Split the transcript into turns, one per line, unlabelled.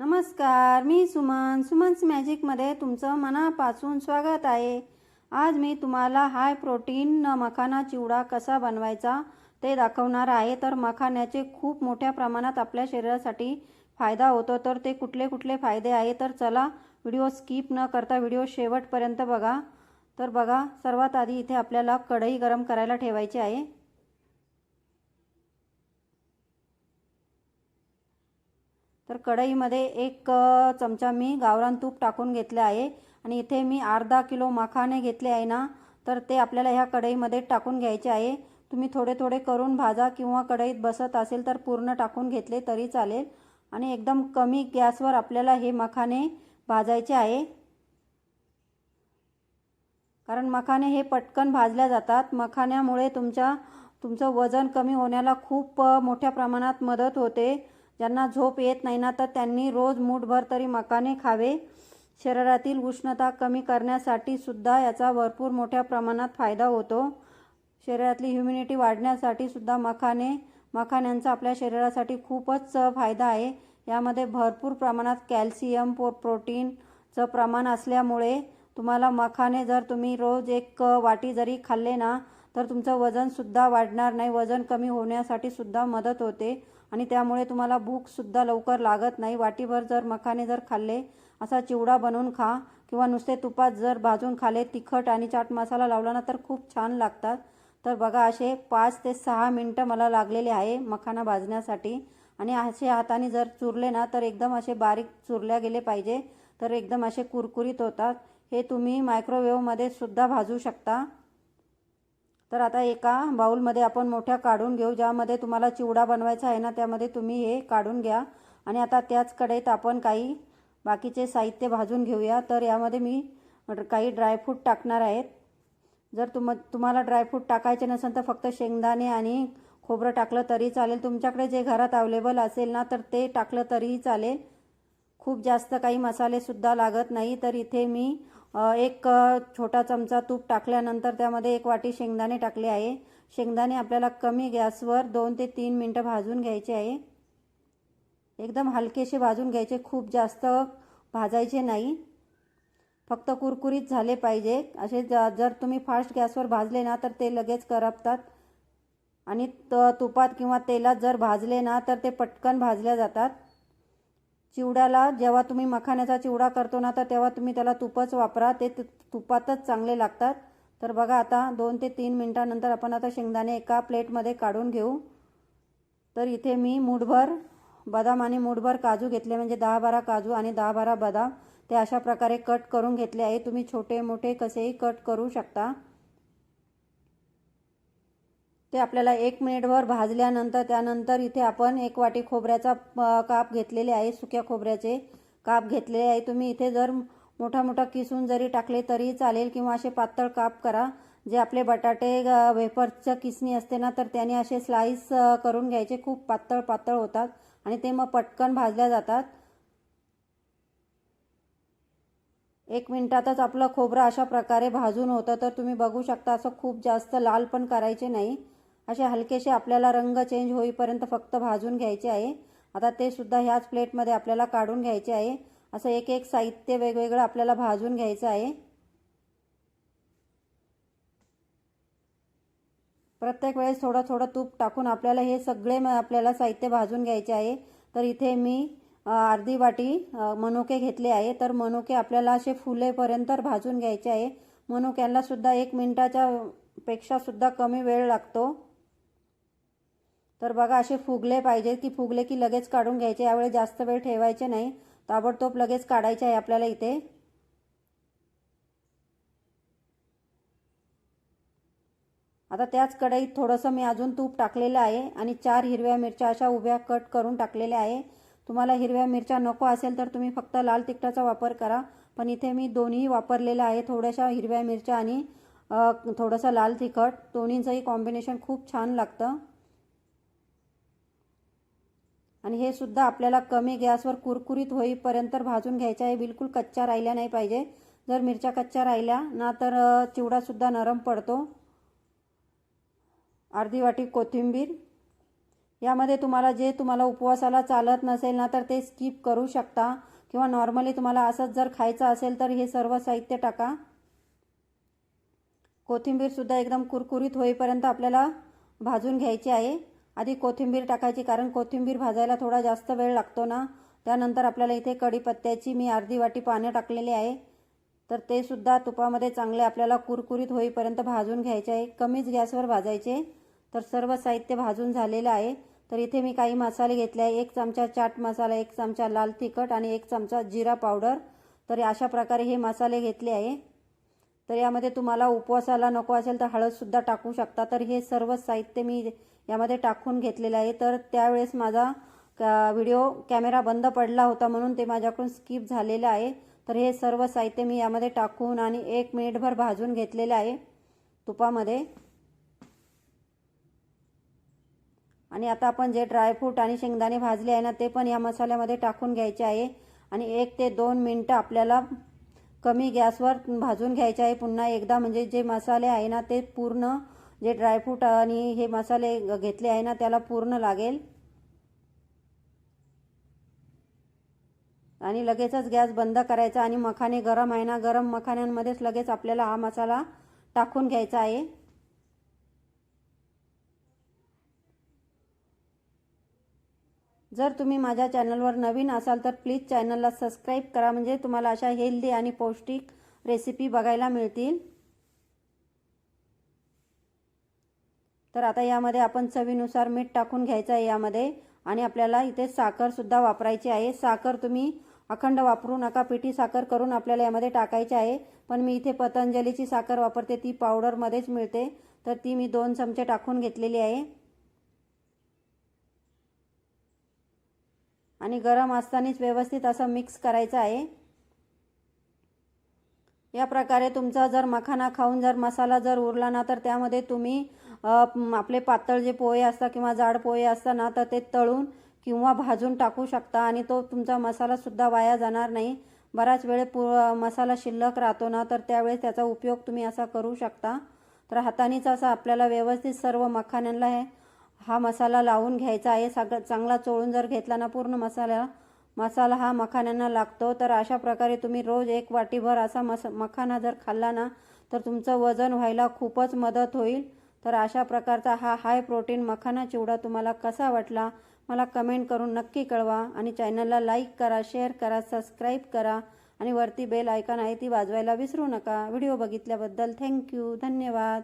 नमस्कार मी सुमन. सुमन्स मॅजिकमध्ये तुमचं मनापासून स्वागत आहे. आज मी तुम्हाला हाय प्रोटीन मखाना चिवडा कसा बनवायचा ते दाखवणार आहे. तर मखाण्याचे खूप मोठ्या प्रमाणात आपल्या शरीरासाठी फायदा होतो. तर ते कुठले कुठले फायदे आहे तर चला व्हिडिओ स्किप न करता व्हिडिओ शेवटपर्यंत बघा. तर बघा सर्वात आधी इथे आपल्याला कढई गरम करायला ठेवायची आहे. कढईमध्ये एक चमचा मी गावरान तूप टाकून घेतले आहे. आणि इथे मी अर्धा किलो मखाने घेतले आहे ना तर ते आपल्याला ह्या कढईमध्ये टाकून घ्यायचे आहे. तुम्ही थोडे थोडे करून भाजा किंवा कढईत बसत असेल तर पूर्ण टाकून घेतले तरी चालेल. आणि एकदम कमी गॅसवर आपल्याला हे मखाने भाजायचे आहे. कारण मखाने हे पटकन भाजल्या जातात. मखाण्यामुळे तुमच्या तुमचं वजन कमी होण्याला खूप मोठ्या प्रमाणात मदत होते. ज्यांना झोप येत नाही ना तर त्यांनी रोज मूठभर तरी मकाने खावे. शरीरातील उष्णता कमी करण्यासाठी सुद्धा याचा भरपूर मोठ्या प्रमाणात फायदा होतो. शरीरातली ह्युमिनिटी वाढण्यासाठी सुद्धा मखाने मखाण्यांचा आपल्या शरीरासाठी खूपच फायदा आहे. यामध्ये भरपूर प्रमाणात कॅल्शियम पो प्रोटीनचं प्रमाण असल्यामुळे तुम्हाला मखाने जर तुम्ही रोज एक वाटी जरी खाल्ले ना तर तुमचं वजनसुद्धा वाढणार नाही. वजन कमी होण्यासाठी सुद्धा मदत होते. आणि त्यामुळे तुम्हाला भूकसुद्धा लवकर लागत नाही. वाटीभर जर मखाने जर खाल्ले असा चिवडा बनवून खा किंवा नुसते तुपात जर भाजून खाले तिखट आणि चाट मसाला लावला ना तर खूप छान लागतात. तर बघा असे पाच ते सहा मिनटं मला लागलेले आहे मखाना भाजण्यासाठी. आणि असे हाताने जर चुरले ना तर एकदम असे बारीक चुरल्या गेले पाहिजे. तर एकदम असे कुरकुरीत होतात. हे तुम्ही मायक्रोवेव्हमध्ये सुद्धा भाजू शकता. तर आता एका बाऊलमध्ये आपण मोठ्या काढून घेऊ ज्यामध्ये तुम्हाला चिवडा बनवायचा आहे ना त्यामध्ये तुम्ही हे काढून घ्या. आणि आता त्याच कढईत आपण काही बाकीचे साहित्य भाजून घेऊया. तर यामध्ये मी काही ड्रायफ्रूट टाकणार आहेत. जर तुम तुम्हाला ड्रायफ्रूट टाकायचे नसेल तर फक्त शेंगदाणे आणि खोबरं टाकलं तरी चालेल. तुमच्याकडे जे घरात अवेलेबल असेल ना तर ते टाकलं तरीही चालेल. खूप जास्त काही मसालेसुद्धा लागत नाही. तर इथे मी एक छोटा चमचा तूप टाकल्यानंतर त्यामध्ये एक वाटी शेंगदाणे टाकले आहे. शेंगदाणे आपल्याला कमी गॅसवर दोन ते तीन मिनटं भाजून घ्यायचे आहे. एकदम हलकेसे भाजून घ्यायचे खूप जास्त भाजायचे नाही. फक्त कुरकुरीत झाले पाहिजे. असे जर तुम्ही फास्ट गॅसवर भाजले ना तर ते लगेच करपतात. आणि त तुपात किंवा तेलात जर भाजले ना तर ते पटकन भाजल्या जातात. चिवड्याला जेव्हा तुम्ही मखाण्याचा चिवडा करतो ना तर तेव्हा तुम्ही त्याला तुपच वापरा. ते तुपातच चांगले लागतात. तर बघा आता दोन ते तीन मिनटानंतर आपण आता शेंगदाणे एका प्लेटमध्ये काढून घेऊ. तर इथे मी मूठभर बदाम आणि मूठभर काजू घेतले म्हणजे दहा बारा काजू आणि दहा बारा बदाम. ते अशा प्रकारे कट करून घेतले आहे. तुम्ही छोटे मोठे कसेही कट करू शकता. ते आपल्याला एक मिनिटभर भाजल्यानंतर त्यानंतर इथे आपण एक वाटी खोबऱ्याचा काप घेतलेले आहे सुक्या खोबऱ्याचे काप घेतलेले आहे. तुम्ही इथे जर मोठा मोठा किसून जरी टाकले तरी चालेल किंवा असे पातळ काप करा. जे आपले बटाटे वेफरचं किसणी असते ना तर त्याने असे स्लाईस करून घ्यायचे. खूप पातळ पातळ होतात आणि ते मग पटकन भाजल्या जातात. एक मिनिटातच आपलं खोबरं अशा प्रकारे भाजून होतं. तर तुम्ही बघू शकता असं खूप जास्त लाल पण करायचे नाही. असे हलकेसे आपल्याला रंग चेंज होईपर्यंत फक्त भाजून घ्यायचे आहे. आता ते सुद्धा ह्याच प्लेटमध्ये आपल्याला काढून घ्यायचे आहे. असं एक एक साहित्य वेगवेगळं आपल्याला भाजून घ्यायचं आहे. प्रत्येक वेळेस थोडं थोडं तूप टाकून आपल्याला हे सगळे आपल्याला साहित्य भाजून घ्यायचे आहे. तर इथे मी अर्धी वाटी मनुके घेतले आहे. तर मनुके आपल्याला असे फुलेपर्यंत भाजून घ्यायचे आहे. मनुक्यांना सुद्धा एक मिनिटाच्या पेक्षा सुद्धा कमी वेळ लागतो. तर बघा असे फुगले पाहिजेत की फुगले की लगेच काढून घ्यायचे. यावेळी जास्त वेळ ठेवायचे नाही. ताबडतोब लगेच काढायचे आहे आपल्याला इथे. आता त्याच कढईत थोडंसं मी अजून तूप टाकलेलं आहे आणि चार हिरव्या मिरच्या अशा उभ्या कट करून टाकलेल्या आहे. तुम्हाला हिरव्या मिरच्या नको असेल तर तुम्ही फक्त लाल तिखटाचा वापर करा. पण इथे मी दोन्ही वापरलेलं आहे थोड्याशा हिरव्या मिरच्या आणि थोडंसं लाल तिखट. दोन्हींचंही कॉम्बिनेशन खूप छान लागतं. आणि हे सुद्धा आपल्याला कमी गॅसवर कुरकुरीत होईपर्यंत भाजून घ्यायचं आहे. बिलकुल कच्च्या राहिल्या नाही पाहिजे. जर मिरच्या कच्च्या राहिल्या ना तर चिवडासुद्धा नरम पडतो. अर्धी वाटी कोथिंबीर. यामध्ये तुम्हाला जे तुम्हाला उपवासाला चालत नसेल ना तर ते स्किप करू शकता. किंवा नॉर्मली तुम्हाला असंच जर खायचं असेल तर हे सर्व साहित्य टाका. कोथिंबीरसुद्धा एकदम कुरकुरीत होईपर्यंत आपल्याला भाजून घ्यायची आहे. आधी कोथिंबीर टाकायची कारण कोथिंबीर भाजायला थोडा जास्त वेळ लागतो ना. त्यानंतर आपल्याला इथे कढीपत्त्याची मी अर्धी वाटी पानं टाकलेली आहे. तर ते सुद्धा तुपामध्ये चांगले आपल्याला कुरकुरीत होईपर्यंत भाजून घ्यायचे आहे. कमीच गॅसवर भाजायचे. तर सर्व साहित्य भाजून झालेलं आहे. तर इथे मी काही मसाले घेतले आहे. एक चमचा चाट मसाला एक चमचा लाल तिखट आणि एक चमचा जिरा पावडर. तर अशा प्रकारे हे मसाले घेतले आहे. तर यामध्ये तुम्हाला उपवासाला नको असेल तर हळदसुद्धा टाकू शकता. तर हे सर्व साहित्य मी यामध्ये टाकून घेतलेलं आहे. तर त्यावेळेस माझा व्हिडिओ कॅमेरा बंद पडला होता म्हणून ते माझ्याकडून स्किप झालेलं आहे. तर हे सर्व साहित्य मी यामध्ये टाकून आणि एक मिनिटभर भाजून घेतलेलं आहे तुपामध्ये. आणि आता आपण जे ड्रायफ्रूट आणि शेंगदाणे भाजले आहे ना ते पण या मसाल्यामध्ये टाकून घ्यायचे आहे. आणि एक ते दोन मिनटं आपल्याला कमी गॅसवर भाजून घ्यायचे आहे. पुन्हा एकदा म्हणजे जे मसाले आहे ना ते पूर्ण जे ड्रायफ्रूट आणि हे मसाले घेतले आहे ना त्याला पूर्ण लागेल. आणि लगेचच गॅस बंद करायचा आणि मखाने गरम आहे ना गरम मखाण्यांमध्येच लगेच आपल्याला हा मसाला टाकून घ्यायचा आहे. जर तुम्ही माझ्या चॅनलवर नवीन असाल तर प्लीज चॅनलला सबस्क्राईब करा म्हणजे तुम्हाला अशा हेल्दी आणि पौष्टिक रेसिपी बघायला मिळतील. तर आता यामध्ये आपण चवीनुसार मीठ टाकून घ्यायचं आहे यामध्ये. आणि आपल्याला इथे साखरसुद्धा वापरायची आहे. साखर तुम्ही अखंड वापरू नका. पिठी साखर करून आपल्याला यामध्ये टाकायची आहे. पण मी इथे पतंजलीची साखर वापरते. ती पावडरमध्येच मिळते. तर ती मी दोन चमचे टाकून घेतलेली आहे. आणि गरम असतानाच व्यवस्थित असं मिक्स करायचं आहे. या प्रकारे तुमचा जर मखाना खाऊन जर मसाला जर उरला ना तर त्यामध्ये तुम्ही आपले पातळ जे पोहे असतात किंवा जाड पोहे असतात ना तर ते तळून किंवा भाजून टाकू शकता आणि तो तुमचा मसालासुद्धा वाया जाणार नाही. बराच वेळ पु मसाला शिल्लक राहतो ना तर त्यावेळेस त्याचा उपयोग तुम्ही असा करू शकता. तर हातानेच असा आपल्याला व्यवस्थित सर्व मखाण्यांना हे हा मसाला लावून घ्यायचा आहे. सगळं चांगला चोळून जर घेतला ना पूर्ण मसाला मसाला हा मखाण्यांना लागतो तर अशा प्रकारे तुम्ही रोज एक वाटीभर असा मस मखाना जर खाल्ला ना तर तुमचं वजन व्हायला खूपच मदत होईल. तर अशा प्रकारचा हा हाय प्रोटीन मखाना चिवडा तुम्हाला कसा वाटला मला कमेंट करून नक्की कळवा आणि चॅनलला लाईक करा शेअर करा सबस्क्राईब करा आणि वरती बेल आयकॉन आहे ती वाजवायला विसरू नका. व्हिडिओ बघितल्याबद्दल थँक्यू धन्यवाद.